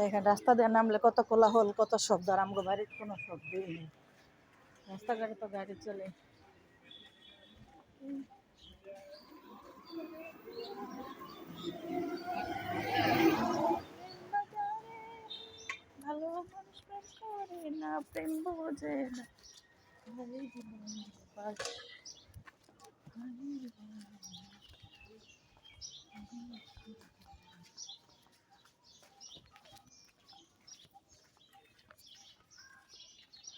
দেখেন, রাস্তা দিয়ে নামলে কত কোলাহল, কত শব্দ, আর আমগো বাড়ির কোনো শব্দই নেই। রাস্তাঘাটে তো গাড়ি চলে। ভালো না, প্রেম বোঝে না।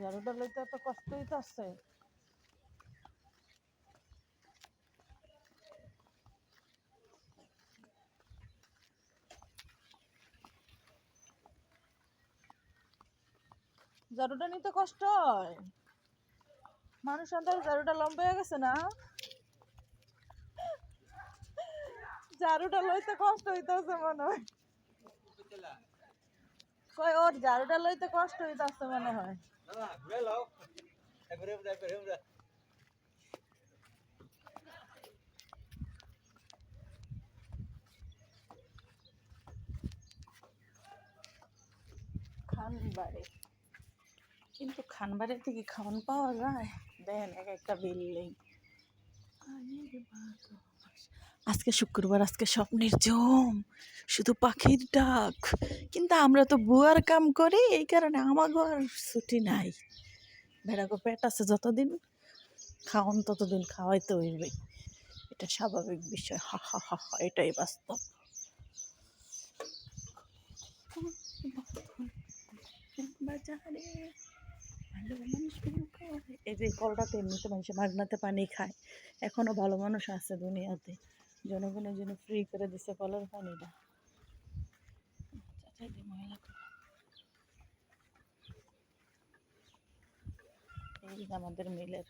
ঝাড়ুটা লইতে এত কষ্ট হইতাছে ঝাড়ুটা নিতে কষ্ট হয়। মানুষ অন্তর ঝাড়ুটা লম্বা হয়ে গেছে না? ঝাড়ুটা লইতে কষ্ট হইতাছে মনে হয়। কই ওর ঝাড়ুটা লইতে কষ্ট হইতাছে মনে হয়। খানবাড়ি। কিন্তু খানবাড়িতে কি খাওয়ান পাওয়া যায়? দেন এক একটা বিল্ডিং। আজকে শুক্রবার, আজকে স্বপ্নের জম। শুধু পাখির ডাক। কিন্তু আমরা তো বুয়ার কাম করি, এই কারণে আমাগো আর ছুটি নাই। ভেড়াগো পেট আছে যতদিন খাওয়ান ততদিন খাওয়াইতে হইবে। এটা স্বাভাবিক বিষয়। হা হা হা হা, এটাই বাস্তব। বাজারে ভালো মানুষ প্রেম করে। এই যে কলটাতে এমনিতে মানুষের মাগনাতে পানি খায় এখনও ভালো মানুষ আছে দুনিয়াতে। জনগণের জন্য ফ্রি করে দিছে কলের পানিটা। আমাদের মিলের